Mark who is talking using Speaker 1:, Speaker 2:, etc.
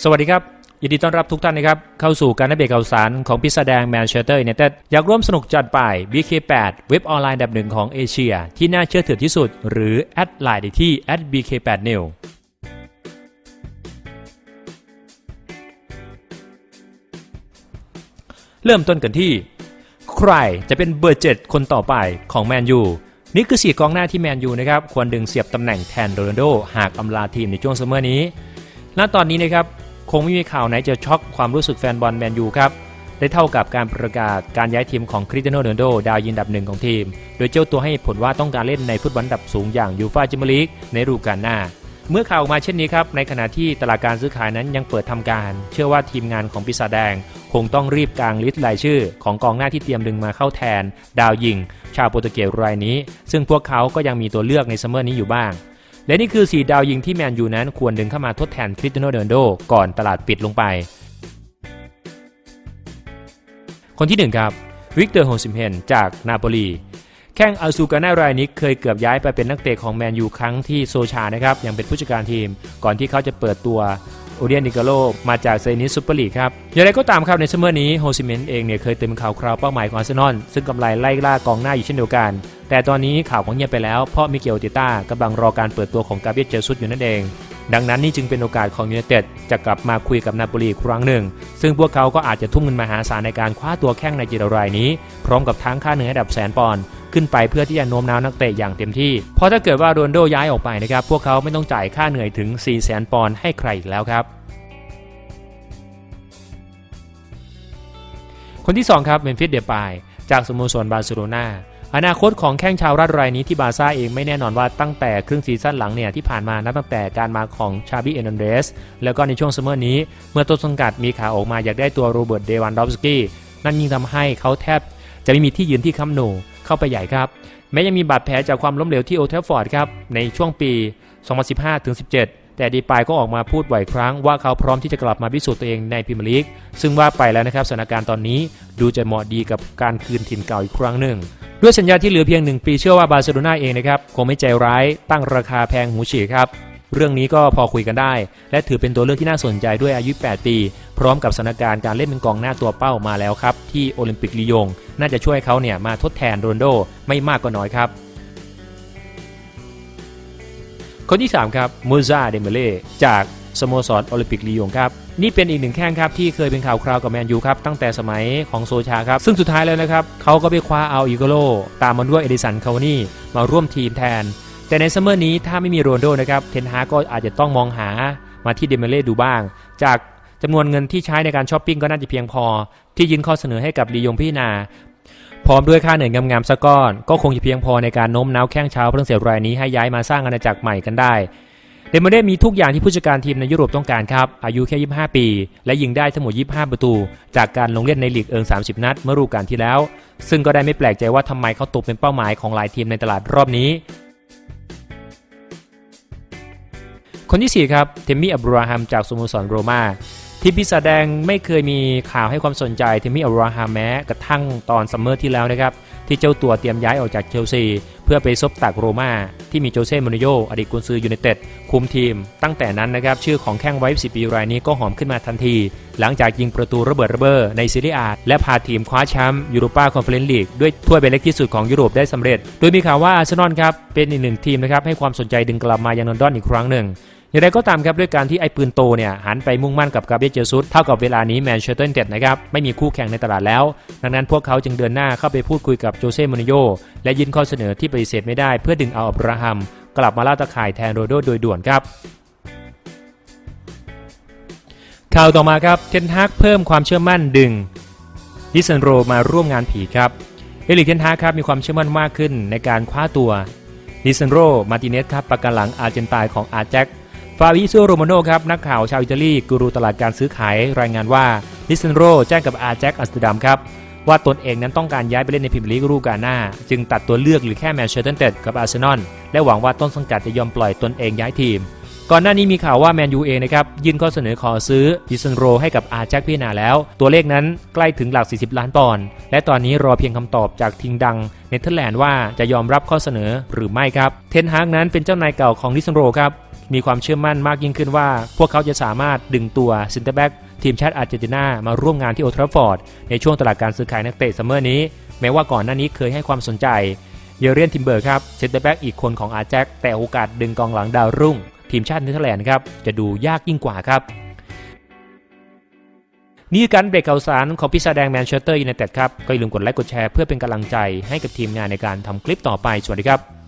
Speaker 1: สวัสดีครับ ยินดีต้อนรับทุกท่านนะครับ เข้าสู่การอัปเดตข่าวสารของพิซซ่าแดงแมนเชสเตอร์ยูไนเต็ดอยากร่วมสนุกจัดไป BK8 เว็บออนไลน์ดับหนึ่งของเอเชีย ที่น่าเชื่อถือที่สุด หรือแอดไลน์ได้ที่ @bk8new เริ่มต้นกันที่ ใครจะเป็นเบอร์เจ็ดคนต่อไปของแมนยูนี่คือสี่กองหน้าที่แมนยูนะครับควรดึงเสียบตำแหน่งแทนโรนัลโดหากอำลาทีมในช่วงซัมเมอร์นี้ ณตอนนี้นะครับคงไม่มีข่าวไหนจะช็อกความรู้สึกแฟนบอลแมนยูครับได้เท่ากับการประกาศการย้ายทีมของคริสเตียโนโรนัลโดดาวยิงอันดับหนึ่งของทีม โดยเจ้าตัวให้ผลว่าต้องการเล่นในฟุตบอลดับสูงอย่างยูฟาจิมลีกในฤดูกาลหน้า เมื่อข่าวออกมาเช่นนี้ครับในขณะที่ตลาดการซื้อขายนั้นยังเปิดทำการ เชื่อว่าทีมงานของปีศาจแดง คงต้องรีบกางลิสต์รายชื่อ ของกองหน้าที่เตรียมดึงมาเข้าแทน ดาวยิง ชาวโปรตุเกสรายนี้ ซึ่งพวกเขาก็ยังมีตัวเลือกในซัมเมอร์นี้อยู่บ้าง และนี่คือ 4 ดาวยิงที่แมนยูนั้นควรดึงเข้ามาทดแทนคริสเตียโนโรนโดก่อนตลาดปิดลงไป คนที่ 1 ครับวิกเตอร์โฮซิมเฮนจากนาโปลีแข้งอัลซูกาน่ารายนี้เคยเกือบย้ายไปเป็นนักเตะของแมนยูครั้งที่โซชานะครับยังเป็นผู้จัดการทีม ก่อนที่เขาจะเปิดตัวโอเดียนนิกาโลมาจากเซนิสซูเปอร์ลีกครับ อย่างไรก็ตามครับในซัมเมอร์นี้โฮซิเมนเองเนี่ยเคยเต็มข่าวคราวเป้าหมายของอาร์เซนอลซึ่งกำไรไล่ล่ากองหน้าอยู่เช่นเดียวกัน แต่ตอนนี้ข่าวของเงียบไปแล้ว เพราะมิเกลติต้ากำลังรอการเปิดตัวของกาเบรียลเจซุสอยู่นั่นเอง ดังนั้นนี่จึงเป็นโอกาสของยูไนเต็ดจะกลับมาคุยกับนาโปลีครั้งหนึ่ง ซึ่งพวกเขาก็อาจจะทุ่มเงินมหาศาลในการคว้าตัวแข้งในจิรายนี้ พร้อมกับทั้งค่าเหนื่อยระดับแสนปอนด์ขึ้นไปเพื่อที่จะโน้มน้าวนักเตะอย่างเต็มที่ เพราะถ้าเกิดว่าโรนโดย้ายออกไปนะครับพวกเขาไม่ต้องจ่ายค่าเหนื่อยถึง 4 0 0แสนปอนด์ให้ใครอีกแล้วครับคนที่2ครับเมนฟิสเดปายจากสโมสรบาร์เซโลนา อนาคตของแข้งชาวรัฐรายนี้ที่บาร์ซ่าเองไม่แน่นอนว่าตั้งแต่ครึ่งซีซั่นหลังเนี่ยที่ผ่านมานับตั้งแต่การมาของชาบิเอนันเดสแล้วก็ในช่วงซัมเมอร์นี้ เมื่อต้นสังกัดมีข่าวออกมาอยากได้ตัวโรเบิร์ตเดวันดอฟสกี้นั่นยิ่งทำให้เขาแทบจะไม่มีที่ยืนที่คัมโนเข้าไปใหญ่ครับแม้ยังมีบาดแผลจากความล้มเหลวที่โอเทฟฟอร์ดครับในช่วงปี 2015-17 แต่ดีปายก็ออกมาพูดบ่อยครั้งว่าเขาพร้อมที่จะกลับมาพิสูจน์ตัวเองในพรีเมียร์ลีก ซึ่งว่าไปแล้วนะครับสถานการณ์ตอนนี้ดูจะเหมาะดีกับการคืนถิ่นเก่าอีกครั้งหนึ่ง ด้วยสัญญาที่เหลือเพียง 1 ปีเชื่อว่าบาร์เซโลนาเองนะครับคงไม่ใจร้ายตั้งราคาแพงหูฉีกครับเรื่องนี้ก็พอคุยกันได้ และถือเป็นตัวเลือกที่น่าสนใจด้วยอายุ 8 ปี พร้อมกับสถานการณ์การเล่นเป็นกองหน้าตัวเป้ามาแล้วครับ ที่โอลิมปิกลียง น่าจะช่วยเขาเนี่ยมาทดแทนโรนโดไม่มากก็น้อยครับ คนที่ 3 ครับมูซาเดเมเล่จากสโมสรโอลิมปิกลียงครับ นี่เป็นอีกหนึ่งแข้งครับ ที่เคยเป็นข่าวคราวกับแมนยูครับ ตั้งแต่สมัยของโซชาครับ ซึ่งสุดท้ายแล้วนะครับ เขาก็ไปคว้าเอาอีโกโล ตามมาด้วยเอดิสันคาวานี่มาร่วมทีมแทน แต่ในซัมเมอร์นี้ถ้าไม่มีโรนโดนะครับ เทนฮาก็อาจจะต้องมองหามาที่เดเมเล่ดูบ้าง จากจำนวนเงินที่ใช้ในการช้อปปิ้งก็น่าจะเพียงพอ ที่ยินข้อเสนอให้กับลียงพิจารณา พร้อมด้วยค่าเหนื่อยงามๆสักก้อน ก็คงจะเพียงพอในการโน้มน้าวแข้งชาวฝรั่งเศสรายนี้ให้ย้ายมาสร้างอาณาจักรใหม่กันได้เดมอนเดมีทุกอย่างที่ผู้จัดการทีมในยุโรปต้องการครับ อายุแค่ 25 ปี และยิงได้ทั้งหมด 25 ประตู จากการลงเล่นในลีกเอิง 30 นัดเมื่อฤดูกาลที่แล้ว ซึ่งก็ได้ไม่แปลกใจว่าทำไมเขาตกเป็นเป้าหมายของหลายทีมในตลาดรอบนี้ คนที่ 4 ครับ เทมมี่อับราฮัมจากสโมสรโรม่า ทีมปีศาจแดงไม่เคยมีข่าวให้ความสนใจเทมมี่อับราฮาแม้กระทั่งตอนซัมเมอร์ที่แล้วนะครับที่เจ้าตัวเตรียมย้ายออกจากเชลซี เพื่อไปซบตักโรม่าที่มีโจเซ่มูรินโญ่อดีตกุนซือยูไนเต็ดคุมทีม ตั้งแต่นั้นนะครับชื่อของแข้งไว้10ปีรายนี้ก็หอมขึ้นมาทันที หลังจากยิงประตูระเบิดระเบ้อในซีรีส์อาและพาทีมคว้าแชมป์ยูโรปาคอนเฟอเรนซ์ลีกด้วยถ้วยใบเล็กที่สุดของยุโรปได้สำเร็จ โดยมีข่าวว่าอาร์เซนอลครับเป็นอีกหนึ่งทีมนะครับให้ความสนใจดึงกลับมายังลอนดอนอีกครั้งหนึ่งอย่างไรก็ตามครับด้วยการที่ไอ้ปืนโตเนี่ยหันไปมุ่งมั่นกับกาเบรียลเจซุสเท่ากับเวลานี้แมนเชสเตอร์ยูไนเต็ดนะครับไม่มีคู่แข่งในตลาดแล้ว ดังนั้นพวกเขาจึงเดินหน้าเข้าไปพูดคุยกับโจเซ่มูริโญ่และยื่นข้อเสนอที่ปฏิเสธไม่ได้เพื่อดึงเอาอับราฮัม กลับมาล่าตะข่ายแทนโรโดโดยด่วนครับข่าวต่อมาครับเทนฮากเพิ่มความเชื่อมั่นดึงดิสันโรมาร่วมงานผีครับเอลิกเทนฮากครับมีความเชื่อมั่นมากขึ้นในการคว้าตัวดิสันโรมาติเนสครับประกันหลังอาร์เจนตายของอาร์แจ็คฟาบิโซโรมาโนครับนักข่าวชาวอิตาลีกูรูตลาดการซื้อขายรายงานว่าลิซันโรแจ้งกับอาแจ็คอัสเตดัมครับ ว่าตนเองนั้นต้องการย้ายไปเล่นในพรีเมียร์ลีกฤดูกาลหน้า จึงตัดตัวเลือกหรือแค่แมนเชสเตอร์ยูไนเต็ดกับอาร์เซนอลและหวังว่าต้นสังกัดจะยอมปล่อยตนเองย้ายทีม ก่อนหน้านี้มีข่าวว่าแมนยูเองนะครับยื่นข้อเสนอขอซื้อดิซันโรให้กับอาแจ็คพิจารณาแล้ว ตัวเลขนั้นใกล้ถึงหลัก 40 ล้านปอนด์และตอนนี้รอเพียงคำตอบจากทิงดังเนเธอร์แลนด์ว่าจะยอมรับข้อเสนอหรือไม่ครับเทนฮากนั้นเป็นเจ้านายเก่าของดิซันโรครับมีความเชื่อมั่นมากยิ่งขึ้นว่า พวกเขาจะสามารถดึงตัวซินเตอร์แบ็ก ทีมชาติอาร์เจนตินามาร่วมงานที่โอทราฟอร์ด ในช่วงตลาดการซื้อขายนักเตะซัมเมอร์นี้ แม้ว่าก่อนหน้านี้เคยให้ความสนใจ เยเรียนทิมเบอร์ครับเซนเตอร์แบ็กอีกคนของอาร์แจ็คแต่โอกาสดึงกองหลังดาวรุ่ง ทีมชาติเนเธอร์แลนด์ครับจะดูยากยิ่งกว่าครับนี่คือการเบรกข่าวสารของพิซซ่าแดงแมนเชสเตอร์ยูไนเต็ดครับ ก็อย่าลืมกดไลค์กดแชร์เพื่อเป็นกำลังใจให้กับทีมงานในการทำคลิปต่อไป สวัสดีครับ